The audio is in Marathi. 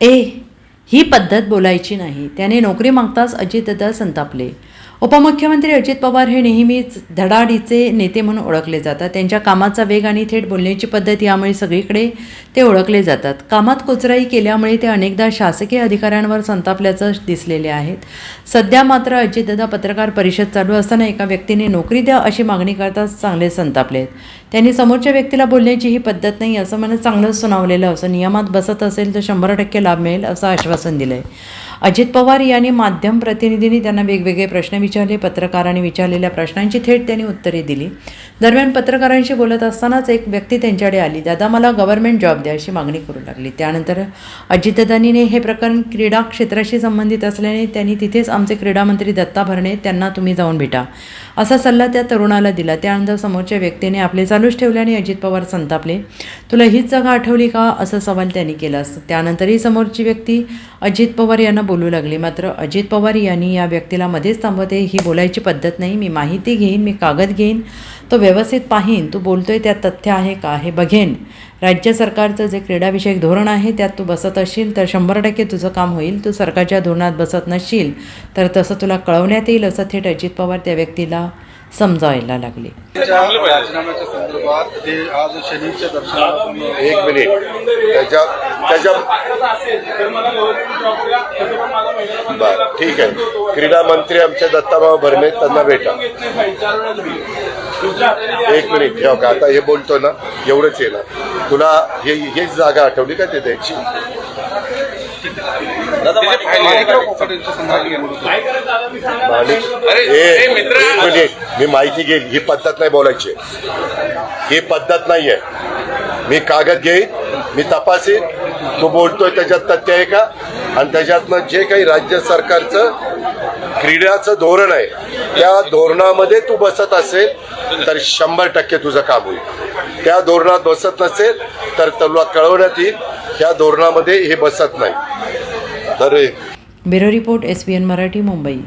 ए ही पद्धत बोलायची नाही. त्याने नोकरी मागताच अजितदा संतापले. उपमुख्यमंत्री अजित पवार हे नेहमीच धडाडीचे नेते म्हणून ओळखले जातात. त्यांच्या कामाचा वेग आणि थेट बोलण्याची पद्धत यामुळे सगळीकडे ते ओळखले जातात. कामात कोचराई केल्यामुळे ते अनेकदा शासकीय अधिकाऱ्यांवर संतापल्याचं दिसलेले आहेत. सध्या मात्र अजितदादा पत्रकार परिषद चालू असताना एका व्यक्तीने नोकरी द्या अशी मागणी करताच चांगले संतापले त्यांनी समोरच्या व्यक्तीला बोलण्याची ही पद्धत नाही असं म्हणत चांगलंच सुनावलेलं असं नियमात बसत असेल तर शंभर टक्के लाभ मिळेल असं आश्वासन दिलं आहे अजित पवार यांनी माध्यम प्रतिनिधींनी त्यांना वेगवेगळे प्रश्न विचारले पत्रकारांनी विचारलेल्या प्रश्नांची थेट त्यांनी उत्तरे दिली. दरम्यान पत्रकारांशी बोलत असतानाच एक व्यक्ती त्यांच्याकडे आली दादा मला गव्हर्नमेंट जॉब द्या अशी मागणी करू लागली. त्यानंतर अजितदानीने हे प्रकरण क्रीडा क्षेत्राशी संबंधित असल्याने त्यांनी तिथेच आमचे क्रीडामंत्री दत्ता भरणे त्यांना तुम्ही जाऊन भेटा असा सल्ला त्या तरुणाला दिला. त्यानंतर समोरच्या व्यक्तीने आपले माणूस ठेवल्याने अजित पवार संतापले. तुला हीच जागा आठवली का? असा सवाल त्यांनी केला त्यानंतरही समोरची व्यक्ती अजित पवार यांना बोलू लागली. मात्र अजित पवार यांनी या व्यक्तीला मध्येच थांबवते. ही बोलायची पद्धत नाही. मी माहिती घेईन मी कागद घेईन तो व्यवस्थित पाहीन. तू बोलतोय त्यात तथ्य आहे का? हे बघेन. राज्य सरकारचं जे क्रीडाविषयक धोरण आहे त्यात तू बसत असशील तर शंभर टक्के तुझं काम होईल. तू सरकारच्या धोरणात बसत नसशील तर तसं तुला कळवण्यात येईल असं थेट अजित पवार त्या व्यक्तीला समजावायला लागले. राजीनाम्याच्या संदर्भात आज शनीच्या दर्शनाला तुम्ही एक मिनिट त्याच्या त्याच्या बर ठीक आहे. क्रीडा मंत्री आमच्या दत्ताभाऊ भरणे त्यांना भेटा. एक मिनिट ठेव का आता हे बोलतो ना एवढंच आहे ना. तुला हे हीच जागा आठवली का तिथे? मी माहिती घेईल ही पद्धत नाही बोलायची. ही पद्धत नाहीये. मी कागद घेईन मी तपासीन. तू बोलतोय त्याच्यात तथ्य आहे का? आणि त्याच्यातनं जे काही राज्य सरकारचं क्रीडाचं धोरण आहे त्या धोरणामध्ये तू बसत असेल तर शंभर टक्के तुझं काम होईल. त्या धोरणात बसत नसेल तर तुला कळवण्यात येईल त्या धोरणामध्ये हे बसत नाही. तर bureau report S B N Marathi Mumbai.